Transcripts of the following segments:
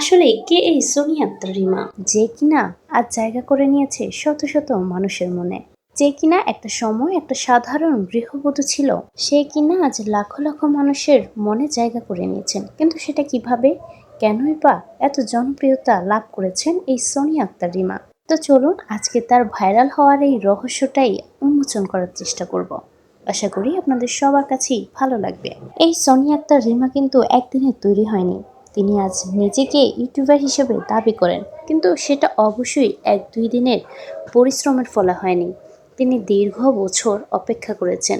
আসলে কে এই সোনিয়া রিমা? যে কিনা আজ জায়গা করে নিয়েছে শত শত মানুষের মনে। যে কিনা একটা সময় একটা সাধারণ গৃহবধূ ছিল, সে কিনা আজ লাখো লাখো মানুষের মনে জায়গা করে নিয়েছেন। কিন্তু সেটা কীভাবে? কেনই বা এত জনপ্রিয়তা লাভ করেছেন এই সোনিয়া আক্তার রিমা? তো চলুন আজকে তার ভাইরাল হওয়ার এই রহস্যটাই উন্মোচন করার চেষ্টা করব। আশা করি আপনাদের সবার কাছেই ভালো লাগবে। এই সোনিয়া আক্তার রিমা কিন্তু একদিনে তৈরি হয়নি। তিনি আজ নিজেকে ইউটিউবার হিসেবে দাবি করেন। কিন্তু সেটা অবশ্যই এক দুই দিনের পরিশ্রমের ফলে হয়নি। তিনি দীর্ঘ বছর অপেক্ষা করেছেন।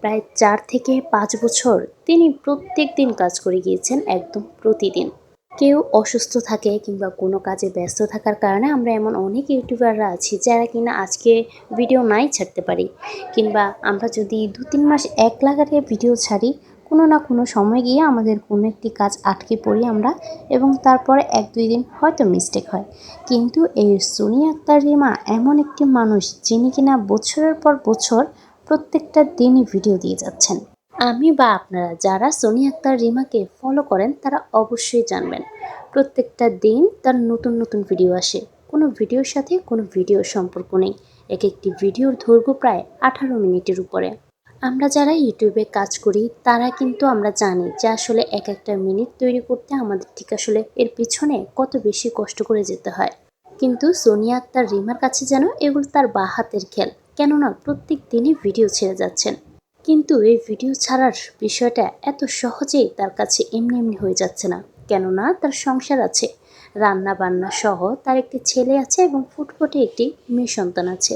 প্রায় চার থেকে পাঁচ বছর তিনি প্রত্যেক দিন কাজ করে গিয়েছেন একদম প্রতিদিন। কেউ অসুস্থ থাকে কিংবা কোনো কাজে ব্যস্ত থাকার কারণে আমরা এমন অনেক ইউটিউবাররা আছি যারা কিনা আজকে ভিডিও নাই ছাড়তে পারি। কিংবা আমরা যদি দু তিন মাস এক লাগারে ভিডিও ছাড়ি কোনো না কোনো সময় গিয়ে আমাদের কোনো একটি কাজ আটকে পড়ি আমরা এবং তারপরে এক দুই দিন হয়তো মিস্টেক হয়। কিন্তু এই সুনি আক্তার রিমা এমন একটি মানুষ যিনি কিনা বছরের পর বছর প্রত্যেকটা দিনই ভিডিও দিয়ে যাচ্ছেন। আমি বা আপনারা যারা সোনি আক্তার রিমাকে ফলো করেন, তারা অবশ্যই জানবেন। প্রত্যেকটা দিন তার নতুন নতুন ভিডিও আসে। কোনো ভিডিওর সাথে কোনো ভিডিওর সম্পর্ক নেই। এক একটি ভিডিওর দৈর্ঘ্য প্রায় আঠারো মিনিটের উপরে। আমরা যারা ইউটিউবে কাজ করি, তারা কিন্তু আমরা জানি যে আসলে এক একটা মিনিট তৈরি করতে আমাদের ঠিক আসলে এর পিছনে কত বেশি কষ্ট করে যেতে হয়। কিন্তু সোনিয়া আক্তার রিমার কাছে যেন এগুলো তার বা হাতের খেল, কেননা প্রত্যেক দিনই ভিডিও ছেড়ে যাচ্ছেন। কিন্তু এই ভিডিও ছাড়ার বিষয়টা এত সহজেই তার কাছে এমনি এমনি হয়ে যাচ্ছে না, কেননা তার সংসার আছে। রান্না বান্না সহ তার একটি ছেলে আছে এবং ফুটফুটে একটি মেয়ে সন্তান আছে।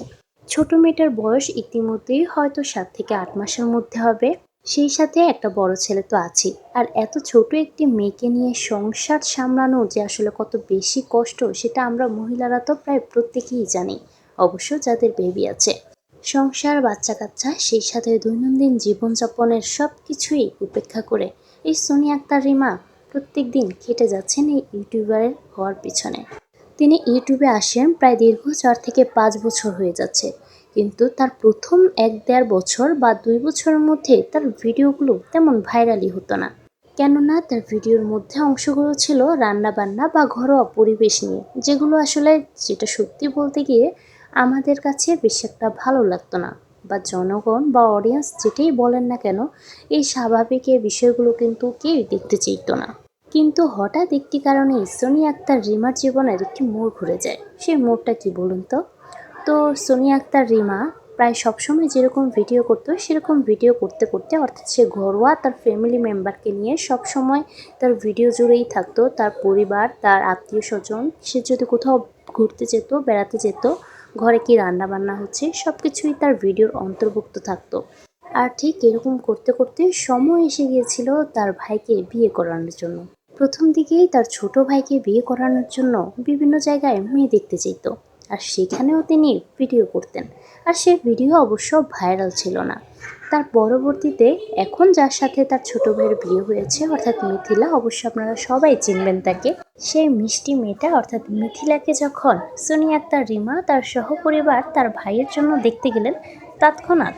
ছোট মেয়েটার বয়স ইতিমধ্যেই হয়তো সাত থেকে আট মাসের মধ্যে হবে। সেই সাথে একটা বড় ছেলে তো আছেই। আর এত ছোট একটি মেয়েকে নিয়ে সংসার সামলানো যে আসলে কত বেশি কষ্ট, সেটা আমরা মহিলারা তো প্রায় প্রত্যেকেই জানি, অবশ্য যাদের বেবি আছে। সংসার বাচ্চা কাচ্চা সেই সাথে দৈনন্দিন জীবনযাপনের সব কিছুই উপেক্ষা করে এই সোনি আক্তার রিমা প্রত্যেক দিন খেটে যাচ্ছেন এই ইউটিউবারের হওয়ার পিছনে। তিনি ইউটিউবে আসেন প্রায় দীর্ঘ চার থেকে পাঁচ বছর হয়ে যাচ্ছে। কিন্তু তার প্রথম এক দেড় বছর বা দুই বছরের মধ্যে তার ভিডিওগুলো তেমন ভাইরালই হতো না। কেননা তার ভিডিওর মধ্যে অংশগুলো ছিল রান্না বান্না বা ঘরোয়া পরিবেশ নিয়ে, যেগুলো আসলে যেটা সত্যি বলতে গিয়ে আমাদের কাছে বেশি একটা ভালো লাগতো না। বা জনগণ বা অডিয়েন্স যেটাই বলেন না কেন, এই স্বাভাবিক এই বিষয়গুলো কিন্তু কেউই দেখতে চাইতো না। কিন্তু হঠাৎ একটি কারণে সোনি আক্তার রিমার জীবনের একটি মোড় ঘুরে যায়। সেই মোড়টা কি বলুন তো? তো সোনি আক্তার রিমা প্রায় সবসময় যেরকম ভিডিও করতো, সেরকম ভিডিও করতে করতে অর্থাৎ সে ঘরোয়া তার ফ্যামিলি মেম্বারকে নিয়ে সবসময় তার ভিডিও জুড়েই থাকতো। তার পরিবার, তার আত্মীয় স্বজন সে যদি কোথাও ঘুরতে যেত, বেড়াতে যেত, ঘরে কি রান্না বান্না হচ্ছে সব কিছুই তার ভিডিওর অন্তর্ভুক্ত থাকতো। আর ঠিক এরকম করতে করতে সময় এসে গিয়েছিল তার ভাইকে বিয়ে করানোর জন্য। প্রথম দিকেই তার ছোট ভাইকে বিয়ে করানোর জন্য বিভিন্ন জায়গায় মেয়ে দেখতে যেত। আর সেখানেও তিনি ভিডিও করতেন। আর সে ভিডিও অবশ্য ভাইরাল ছিল না। তার পরবর্তীতে এখন যার সাথে তার ছোট ভাইয়ের বিয়ে হয়েছে, অর্থাৎ মিথিলা, অবশ্য আপনারা সবাই চিনবেন তাকে, সেই মিষ্টি মেয়েটা, অর্থাৎ মিথিলাকে যখন সোনিয়া আক্তার রিমা, তার সহপরিবার, তার ভাইয়ের জন্য দেখতে গেলেন, তৎক্ষণাৎ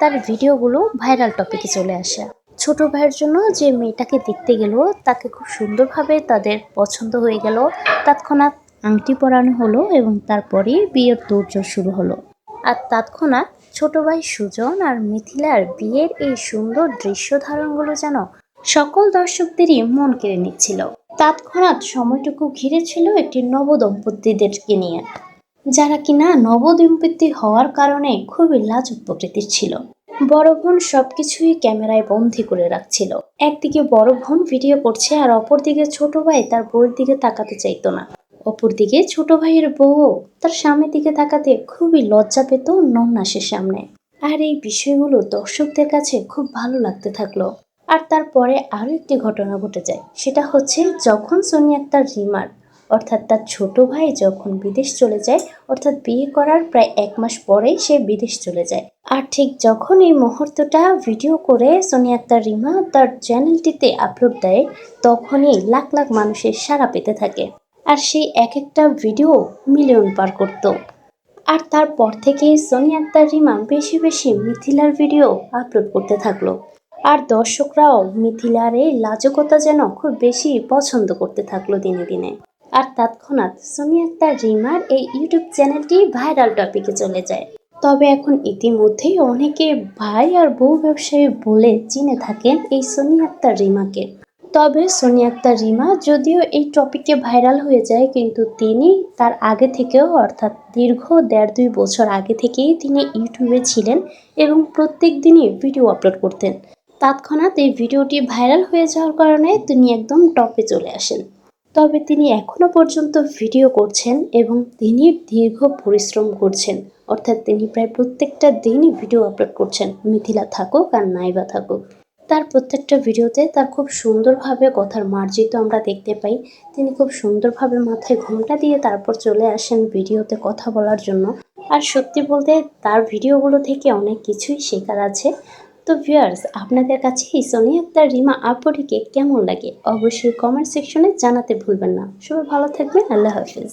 তার ভিডিওগুলো ভাইরাল টপিকে চলে আসে। ছোট ভাইয়ের জন্য যে মেয়েটাকে দেখতে গেল, তাকে খুব সুন্দরভাবে তাদের পছন্দ হয়ে গেল। তৎক্ষণাৎ আংটি পরানো হলো এবং তারপরে বিয়ের দৌড়জোর শুরু হলো। আর তৎক্ষণাৎ ছোট ভাই সুজন আর মিথিলার বিয়ের এই সুন্দর দৃশ্য ধারণগুলো যেন সকল দর্শকদেরই মন কেড়ে নিচ্ছিল। তৎক্ষণাৎ সময়টুকু ঘিরে ছিল একটি নবদম্পতিদেরকে নিয়ে, যারা কিনা নবদম্পতি হওয়ার কারণে খুবই লাজুক প্রকৃতির ছিল। বড় বোন সবকিছুই ক্যামেরায় বন্দি করে রাখছিল। একদিকে বড় বোন ভিডিও করছে আর অপরদিকে ছোট ভাই তার বউয়ের দিকে তাকাতে চাইতো না। অপরদিকে ছোট ভাইয়ের বউ তার স্বামীর দিকে তাকাতে খুবই লজ্জা পেত নন্নাসের সামনে। আর এই বিষয়গুলো দর্শকদের কাছে খুব ভালো লাগতে থাকল। আর তারপরে আরও একটি ঘটনা ঘটে যায়। সেটা হচ্ছে যখন সোনি আক্তার রিমার অর্থাৎ তার ছোট ভাই যখন বিদেশ চলে যায়, অর্থাৎ বিয়ে করার প্রায় এক মাস পরেই সে বিদেশ চলে যায়। আর ঠিক যখন এই মুহূর্তটা ভিডিও করে সোনি আক্তার, রিমা তার চ্যানেলটিতে আপলোড দেয়, তখনই লাখ লাখ মানুষের সাড়া পেতে থাকে। আর সেই এক একটা ভিডিও মিলিয়ন পার করত। আর তারপর থেকে সোনি আক্তার, রিমা বেশি বেশি মিথিলার ভিডিও আপলোড করতে থাকল। আর দর্শকরাও মিথিলার এই লাজকতা যেন খুব বেশি পছন্দ করতে থাকল দিনে দিনে। আর তৎক্ষণাৎ সোনি আক্তার রিমার এই ইউটিউব চ্যানেলটি ভাইরাল টপিকে চলে যায়। তবে এখন ইতিমধ্যেই অনেকে ভাই আর বউ ব্যবসায়ী বলে চিনে থাকেন এই সোনি আক্তার রিমাকে। তবে সোনি আক্তার রিমা যদিও এই টপিকে ভাইরাল হয়ে যায়, কিন্তু তিনি তার আগে থেকেও, অর্থাৎ দীর্ঘ দেড় দুই বছর আগে থেকেই তিনি ইউটিউবে ছিলেন এবং প্রত্যেক দিনই ভিডিও আপলোড করতেন। তৎক্ষণাৎ এই ভিডিওটি ভাইরাল হয়ে যাওয়ার কারণে তিনি একদম টপে চলে আসেন। তবে তিনি এখনও পর্যন্ত ভিডিও করছেন এবং তিনি দীর্ঘ পরিশ্রম করছেন। অর্থাৎ তিনি প্রায় প্রত্যেকটা দিনই ভিডিও আপলোড করছেন। মিথিলা থাকুক আর নাইবা থাকুক। তার প্রত্যেকটা ভিডিওতে তার খুব সুন্দরভাবে কথার মার্জিত আমরা দেখতে পাই। তিনি খুব সুন্দরভাবে মাথায় ঘোমটা দিয়ে তারপর চলে আসেন ভিডিওতে কথা বলার জন্য। আর সত্যি বলতে তার ভিডিওগুলো থেকে অনেক কিছুই শেখার আছে। তো ভিউয়ার্স আপনাদের কাছে এই সোনিয়া আক্তার রিমা আপুরিকে কেমন লাগে? অবশ্যই কমেন্ট সেকশনে জানাতে ভুলবেন না। সবাই ভালো থাকবেন, আল্লাহ হাফিজ।